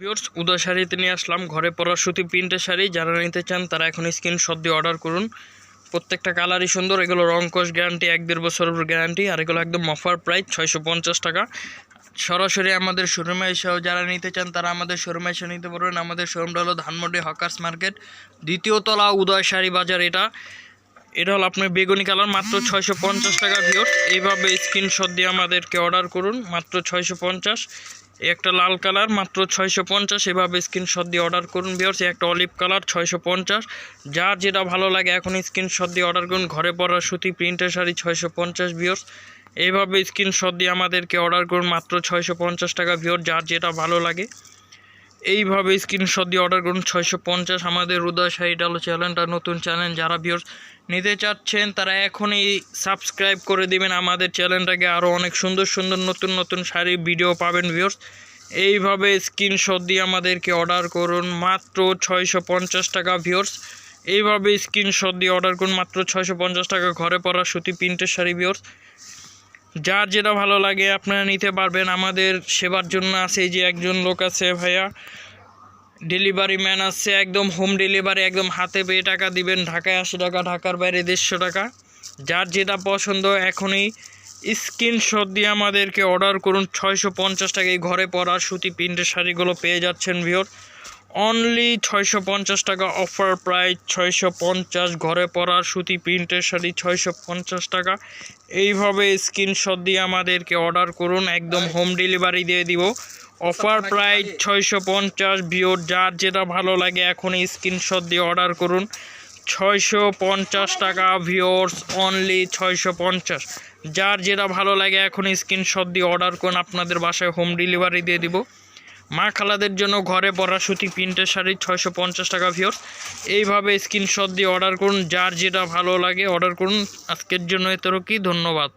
Viewers, উদয় শাড়িতে নিয়ে আসলাম। ঘরে পরা সুতি, প্রিন্টের শাড়ি। যারা নিতে চান, তারা এখন স্ক্রিনশট দিয়ে অর্ডার করুন। প্রত্যেকটা কালারই সুন্দর। এগুলো রং গ্যারান্টি এক দেড় বছরের গ্যারান্টি আর এগুলো একদম অফার প্রাইস ছয়শো পঞ্চাশ টাকা। সরাসরি আমাদের শোরুমে এসেও যারা নিতে চান, তারা আমাদের শোরুমে এসে নিতে পারবেন। আমাদের শোরুমটা হলো ধানমন্ডি হকার্স মার্কেট দ্বিতীয় তলা উদয় শাড়ি বাজার এটা। এটা হলো আপনার বেগুনি কালার মাত্র ছয়শো পঞ্চাশ টাকা ভিওর এইভাবে স্ক্রিনশট দিয়ে আমাদেরকে অর্ডার করুন, মাত্র ছয়শো পঞ্চাশ। একটা লাল কালার, মাত্র ছয়শো পঞ্চাশ। এভাবে স্ক্রিনশট দিয়ে অর্ডার করুন বিয়ার্স একটা অলিভ কালার ছয়শো পঞ্চাশ। যার যেটা ভালো লাগে এখন স্ক্রিনশট দিয়ে অর্ডার করুন। ঘরে পরা সুতি প্রিন্টের শাড়ি, ছয়শো পঞ্চাশ বিয়ার্স এইভাবে স্ক্রিনশট দিয়ে আমাদেরকে অর্ডার করুন, মাত্র ছয়শো পঞ্চাশ টাকা ভিওর যার যেটা ভালো লাগে। এইভাবে স্ক্রিনশট দিয়ে অর্ডার করুন, ছয়শো পঞ্চাশ। আমাদের উদয় শাড়িটা হলো চ্যানেলটা নতুন চ্যানেল যারা ভিউর্স নিতে চাচ্ছেন, তারা এখনই সাবস্ক্রাইব করে দিবেন। আমাদের চ্যানেলটাকে আরও অনেক সুন্দর সুন্দর, নতুন নতুন শাড়ির ভিডিও পাবেন ভিউর্স এইভাবে স্ক্রিনশট দিয়ে আমাদেরকে অর্ডার করুন, মাত্র ছয়শো পঞ্চাশ টাকা ভিউর্স এইভাবে স্ক্রিনশট দিয়ে অর্ডার করুন, মাত্র ছয়শো পঞ্চাশ টাকা ঘরে পরা সুতি, প্রিন্টের শাড়ি ভিউর্স যার যেটা ভালো লাগে আপনারা নিতে পারবেন। আমাদের সেবার জন্য আছে যে একজন লোক আছে ভাইয়া। ডেলিভারি ম্যান আছে, একদম হোম ডেলিভারি একদম হাতে পেয়ে টাকা দিবেন। ঢাকায় আশি টাকা, ঢাকার বাইরে দেড়শো টাকা। যার যেটা পছন্দ, এখনই স্ক্রিনশট দিয়ে আমাদেরকে অর্ডার করুন। ছয়শো পঞ্চাশ টাকায় ঘরে পরা সুতি, প্রিন্টের শাড়িগুলো পেয়ে যাচ্ছেন ভিওর অনলি ছয়শো পঞ্চাশ টাকা অফার প্রাইস ছয়শো পঞ্চাশ ঘরে পরার সুতি প্রিন্টের শাড়ি ছয়শো পঞ্চাশ টাকা। এইভাবে স্ক্রিনশট দিয়ে আমাদেরকে অর্ডার করুন একদম হোম ডেলিভারি দিয়ে দিব। অফার প্রাইস ছয়শো পঞ্চাশ ভিওর যার যেটা ভালো লাগে এখন স্ক্রিনশট দিয়ে অর্ডার করুন। ছয়শো পঞ্চাশ টাকা ভিওর্স অনলি ছয়শো পঞ্চাশ। যার যেটা ভালো লাগে এখন স্ক্রিনশট দিয়ে অর্ডার করুন আপনাদের বাসায় হোম ডেলিভারি দিয়ে দিব। মা খালাদের জন্য ঘরে পরা সুতি প্রিন্টের শাড়ি ছয়শো পঞ্চাশ টাকা ভিওর এইভাবে স্ক্রিনশট দিয়ে অর্ডার করুন, যার যেটা ভালো লাগে অর্ডার করুন। আজকের জন্য এতটুকুই, ধন্যবাদ।